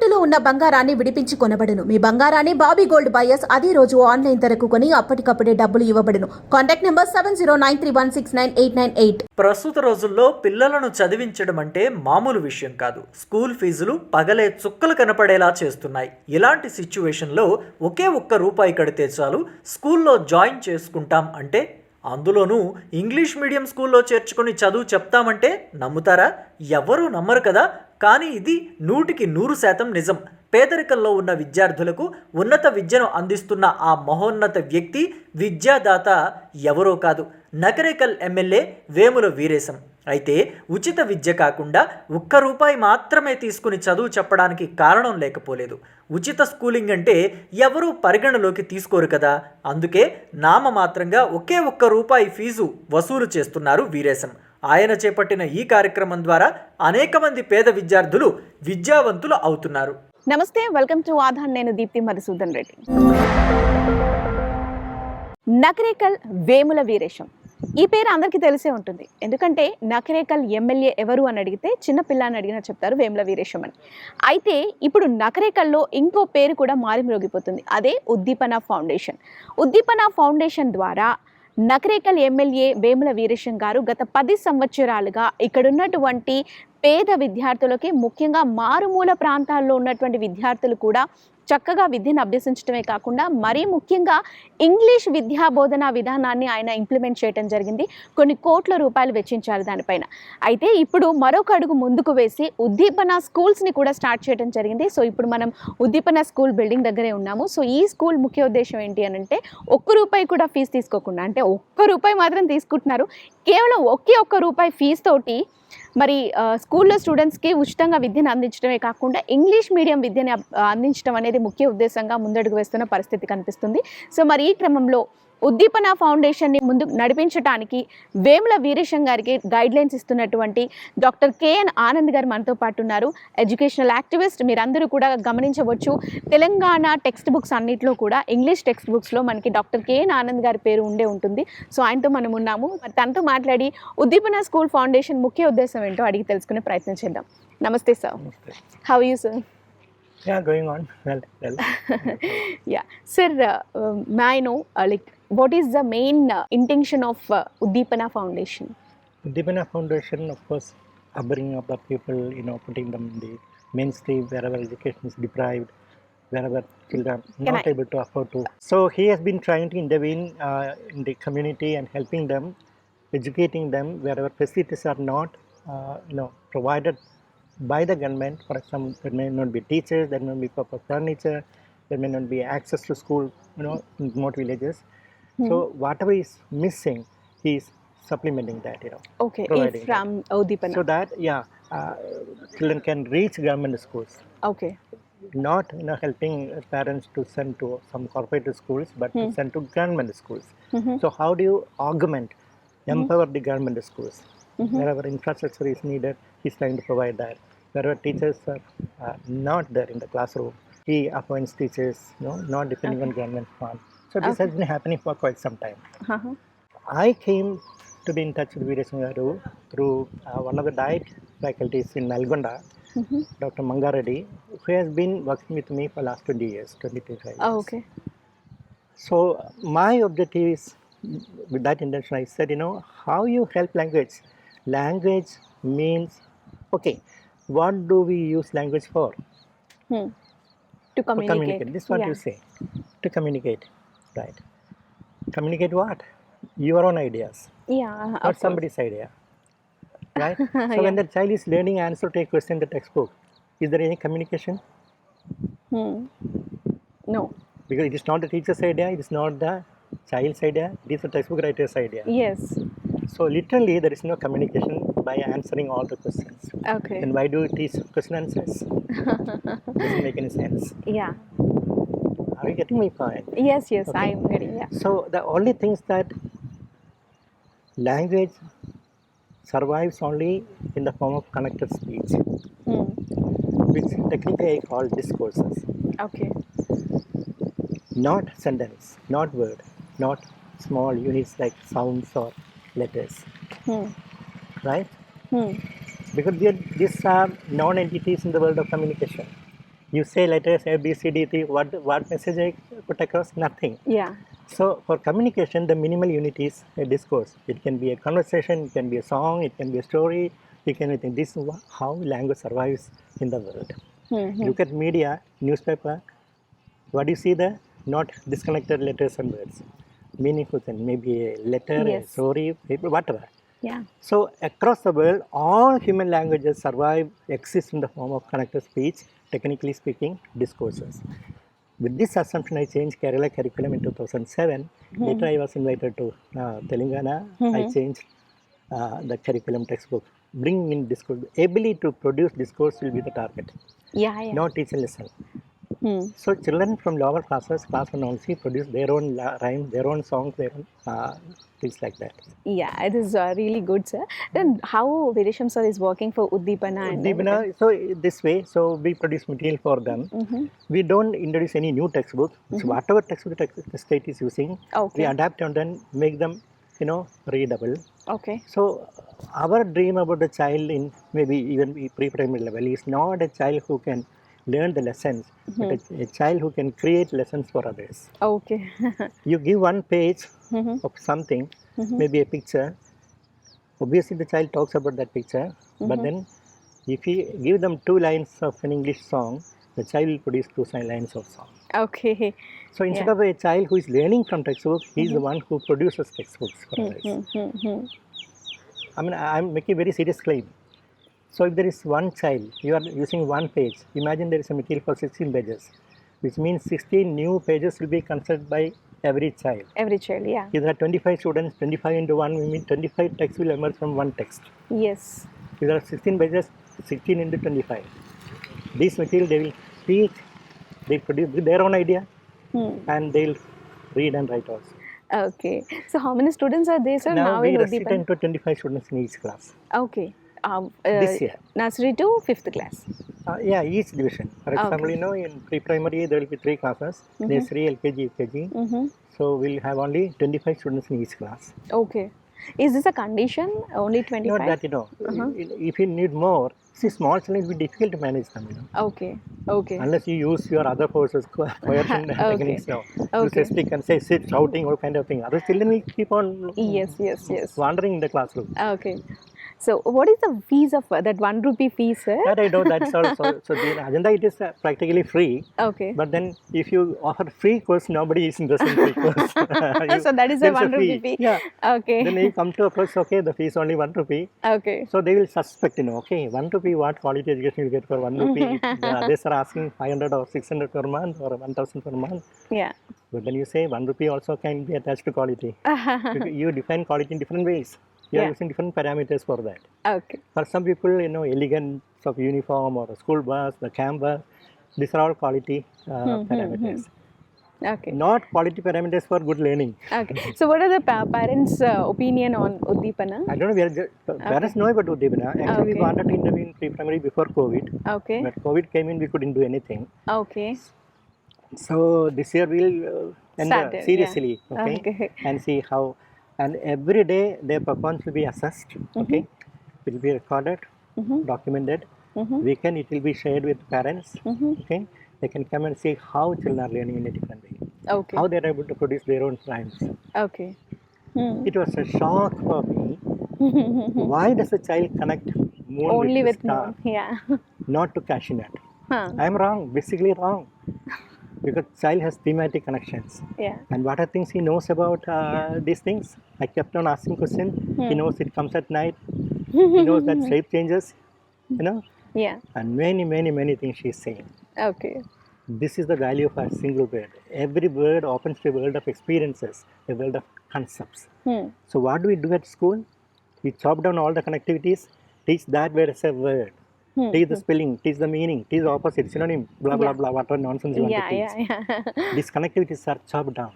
తాకట్టులో ఉన్న బంగారాన్ని విడిపించి కొనబడును. మీ బంగారాన్ని బాబీ గోల్డ్ బయర్స్ అదే రోజు ఆన్లైన్ ధరకు కొని అప్పటికప్పుడే డబ్బులు ఇవ్వబడును. Contact number seven zero nine three one six nine eight nine eight. ప్రస్తుత రోజుల్లో పిల్లలను చదివించడం అంటే మామూలు విషయం కాదు. స్కూల్ ఫీజులు పగలే చుక్కలు కనపడేలా చేస్తున్నాయి. ఇలాంటి సిచ్యువేషన్లో ఒకే ఒక్క రూపాయి కడితే చాలు స్కూల్లో జాయిన్ చేసుకుంటాం అంటే? అందులోనూ ఇంగ్లీష్ మీడియం స్కూల్లో చేర్చుకుని చదువు చెప్తామంటే నమ్ముతారా? ఎవరూ నమ్మరు కదా. కానీ ఇది నూటికి నూరు శాతం నిజం. పేదరికంలో ఉన్న విద్యార్థులకు ఉన్నత విద్యను అందిస్తున్న ఆ మహోన్నత వ్యక్తి విద్యాదాత ఎవరో కాదు. నకరేకల్ ఎమ్మెల్యే వేముల వీరేశం. అయితే ఉచిత విద్య కాకుండా ఒక్క రూపాయి మాత్రమే తీసుకుని చదువు చెప్పడానికి కారణం లేకపోలేదు. ఉచిత స్కూలింగ్ అంటే ఎవరూ పరిగణలోకి తీసుకోరు కదా. అందుకే నామమాత్రంగా ఒకే ఒక్క రూపాయి ఫీజు వసూలు చేస్తున్నారు వీరేశం. ఆయన చేపట్టిన ఈ కార్యక్రమం ద్వారా అనేక మంది పేద విద్యార్థులు విద్యావంతులు అవుతున్నారు. నమస్తే వెల్కమ్ టు ఆధార్. నేను దీప్తి మధుసూదన్ రెడ్డి. నకరేకల్ వేముల వీరేశం. ఈ పేరు అందరికీ తెలిసే ఉంటుంది. ఎందుకంటే నకరేకల్ ఎమ్మెల్యే ఎవరు అని అడిగితే చిన్న పిల్లని అడిగినా చెప్తారు వేముల వీరేశం అని. అయితే ఇప్పుడు నకరేకల్లో ఇంకో పేరు కూడా మారిమ్రోగిపోతుంది. అదే ఉద్దీపన ఫౌండేషన్. ఉద్దీపన ఫౌండేషన్ ద్వారా నకరేకల్ ఎమ్మెల్యే వేముల వీరేశం గారు గత పది సంవత్సరాలుగా ఇక్కడున్నటువంటి పేద విద్యార్థులకి ముఖ్యంగా మారుమూల ప్రాంతాల్లో ఉన్నటువంటి విద్యార్థులు కూడా చక్కగా విద్యను అభ్యసించడమే కాకుండా మరీ ముఖ్యంగా ఇంగ్లీష్ విద్యా బోధనా విధానాన్ని ఆయన ఇంప్లిమెంట్ చేయడం జరిగింది. కొన్ని కోట్ల రూపాయలు వెచ్చించారు దానిపైన. అయితే ఇప్పుడు మరొక అడుగు ముందుకు వేసి ఉద్దీపన స్కూల్స్ని కూడా స్టార్ట్ చేయడం జరిగింది. సో ఇప్పుడు మనం ఉద్దీపన స్కూల్ బిల్డింగ్ దగ్గరే ఉన్నాము. సో ఈ స్కూల్ ముఖ్య ఉద్దేశం ఏంటి అని అంటే ఒక్క రూపాయి కూడా ఫీజు తీసుకోకుండా అంటే ఒక్క రూపాయి మాత్రం తీసుకుంటున్నారు. కేవలం ఒకే ఒక్క రూపాయి ఫీజు తోటి మరి స్కూల్లో స్టూడెంట్స్కి ఉచితంగా విద్యను అందించడమే కాకుండా ఇంగ్లీష్ మీడియం విద్యను అందించడం అనేది ముఖ్య ఉద్దేశంగా ముందడుగు వేస్తున్న పరిస్థితి కనిపిస్తుంది. సో మరి ఈ క్రమంలో ఉద్దీపన ఫౌండేషన్ని ముందుకు నడిపించడానికి వేముల వీరేశం గారికి గైడ్ లైన్స్ ఇస్తున్నటువంటి డాక్టర్ కేఎన్ ఆనంద్ గారు మనతో పాటు ఉన్నారు. ఎడ్యుకేషనల్ యాక్టివిస్ట్ మీరందరూ కూడా గమనించవచ్చు. తెలంగాణ టెక్స్ట్ బుక్స్ అన్నిట్లో కూడా ఇంగ్లీష్ టెక్స్ట్ బుక్స్లో మనకి డాక్టర్ కేఎన్ ఆనంద్ గారి పేరు ఉండే ఉంటుంది. సో ఆయనతో మనం ఉన్నాము. మరి తనతో మాట్లాడి ఉద్దీపన స్కూల్ ఫౌండేషన్ ముఖ్య ఉద్దేశం ఏంటో అడిగి తెలుసుకునే ప్రయత్నం చేద్దాం. నమస్తే sir. How you sir Yeah, going on. Well, well. Yeah sir my no like what is the main uh, intention of uh, Uddipana Foundation? Uddipana Foundation, of course, abbring up the people, you know, putting them in the mainstream wherever education is deprived, wherever children are not I? able to afford to. So he has been trying to intervene uh, in the community and helping them, educating them wherever facilities are not, uh, you know, provided by the government. For example, there may not be teachers, there may not be proper furniture, there may not be access to school, you know, in remote villages. Hmm. So whatever is missing, he is supplementing that, you know. Okay, from Udipana. So that, yeah, uh, children can reach government schools. Okay. Not you know, helping parents to send to some corporate schools, but hmm. to send to government schools. Mm-hmm. So how do you augment, hmm. empower mm-hmm. the government schools? Mm-hmm. Wherever infrastructure is needed, he's trying to provide that. Wherever teachers are uh, not there in the classroom, he appoints teachers, you know, not depending okay. on government funds so this okay. has been happening for quite some time. Uh-huh. I came to be in touch with Vira Garu through uh, one of the diet faculties in Nalgonda, mm-hmm. Dr. Mangareddy, who has been working with me for last 20 years, 25 years. Oh, okay. So my objective is, with that intention, I said, you know, how you help language? Language means, okay, what do we use language for? Hmm. To communicate. To communicate. This is what yeah. you say. To communicate right? Communicate what? Your own ideas. Yeah not somebody's idea right? So yeah. when the child is learning answer to a question in the textbook. Is there any communication? Hmm. no. Because it is not the teacher's idea it is not the child's idea it is the textbook writer's idea. Yes. So literally there is no communication by answering all the questions. Okay. And why do you teach question answers? Doesn't make any sense. Yeah. Are you getting my point? Yes, yes, okay. I am getting. Yeah. So the only things that language survives only in the form of connected speech, hmm. which technically I call discourses. Okay. Not sentence, not word, not small units like sounds or letters. Hmm. Right? Hmm. Because these are non entities in the world of communication. You say letters A, B, C, D, T. What what message I put across? Nothing. Yeah. So for communication, the minimal unit is a discourse. It can be a conversation, it can be a song, it can be a story, it can be anything. This is how language survives in the world. Mm-hmm. Look at media, newspaper. What do you see there? Not disconnected letters and words. Meaningful thing, maybe a letter, Yes. a story, whatever. Yeah. So across the world, all human languages survive, exist in the form of connected speech, technically speaking, discourses. With this assumption, I changed Kerala curriculum in 2007. Later, I was invited to uh, Telangana. I changed uh, the curriculum textbook. Bring in discourse. Ability to produce discourse will be the target, yeah yeah not teach a lesson. Hmm. So children from lower classes, class one only, produce their own rhymes, their own songs, their own uh, things like that. Yeah, it is uh, really good, sir. Then how Viresham sir is working for Uddipana and Deepana, so this way, so we produce material for them. Mm-hmm. We don't introduce any new textbook. So whatever textbook tex- the state is using, we adapt and then make them, you know, readable. Okay. So our dream about the child in maybe even pre-primary level is not a child who can learn the lessons, but hmm. a, a child who can create lessons for others. Okay. You give one page Mhm. of something, mm-hmm. maybe a picture. Obviously, the child talks about that picture, but mm-hmm. then if you give them two lines of an English song, the child will produce two lines of song. okay. So instead of a child who is learning from textbook, he is the mm-hmm. one who produces textbooks for others. Mm-hmm. I mean, I'm making a very serious claim. So if there is one child, you are using one page. Imagine there is a material for 16 pages, which means 16 new pages will be considered by every child. Every child, yeah. If there are 25 students, 25 into 1, we mean 25 texts will emerge from one text. Yes. If there are 16 pages, 16 into 25. This material they will speak, they produce their own idea, Hmm. and they'll read and write also. Okay. So how many students are there, sir, now, now, we in restrict into 25 students in each class. Okay. Um, uh, This year. Nursery to fifth class. Uh, yeah, each division. For Okay. example, you know, in pre-primary there will be three classes: nursery, LKG, UKG. Mm-hmm. So we'll have only 25 students in each class. Okay. Is this a condition? Only 25? Not that you know. Uh-huh. If you need more, see, small children will be difficult to manage them. You know, Okay. Okay. unless you use your other forces, co- coercion Okay. techniques. Now, you Okay. say speak and say sit, shouting, all kind of thing. Other children will keep on Yes, yes, yes. wandering in the classroom. Okay. So what is the fees of that one rupee fee, sir? That I know. That's also so. The agenda it is uh, practically free. Okay. But then, if you offer free course, nobody is interested in free course. You- so that is a one rupee fee. Yeah. Okay. Then you come to approach, okay, the fee is only one rupee. okay. So they will suspect, you know, okay, one rupee, what quality education you get for one rupee? the others are asking 500 or 600 per month or 1000 per month. Yeah. But then you say one rupee also can be attached to quality. You define quality in different ways. You are using different parameters for that. Okay. For some people, you know, elegance of uniform or a school bus, the campus, these are all quality uh, parameters. Okay. Not quality parameters for good learning. Okay. So what are the pa- parents' uh, opinion on Uddipana? I don't know, we are just, parents know about Udipana. Actually, we wanted to intervene in pre-primary before COVID. Okay. But COVID came in, we couldn't do anything. Okay. So this year we'll uh, enter Started, yeah. seriously, okay, Okay. and see how. And every day their performance will be assessed, okay. It will be recorded, Mhm. documented. Mhm. Weekend it will be shared with parents, Mhm. okay. They can come and see how children are learning in a different way, Okay. how they are able to produce their own rhymes. Okay. Hmm. It was a shock for me. Why does a child connect moon Only with, with star, moon. Yeah. not to cashew nut? huh. I am wrong, basically wrong, because child has thematic connections. Yeah. And what are things he knows about uh, these things? I kept on asking questions. He knows it comes at night. he knows that shape changes, you know, Yeah. and many, many, many things she's saying. Okay. This is the value of a single word. Every word opens to a world of experiences, a world of concepts. Hmm. So what do we do at school? We chop down all the connectivities, teach that word as a word. Hmm. Teach the spelling, teach the meaning, teach the opposite, synonym, blah, blah, Yeah. blah, whatever nonsense you want Yeah. to teach. Yeah. Yeah. These connectivities are chopped down.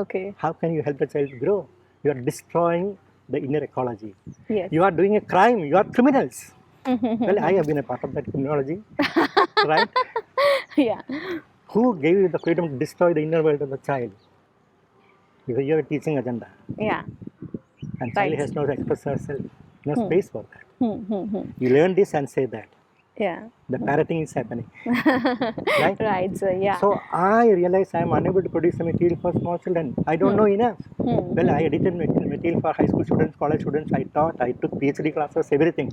okay. how can you help the child grow? You are destroying the inner ecology. Yes. You are doing a crime. You are criminals. well, I have been a part of that criminology, right? yeah. Who gave you the freedom to destroy the inner world of the child? Because you have a teaching agenda, Yeah. and child has no express herself, no space for that. Hmm. Hmm. Hmm. You learn this and say that. Yeah. The parroting is happening. Right? right, so yeah. So I realize I am unable to produce the material for small children. I don't know enough. Hmm. Well, I edited mat- material for high school students, college students. I taught. I took PhD classes, everything.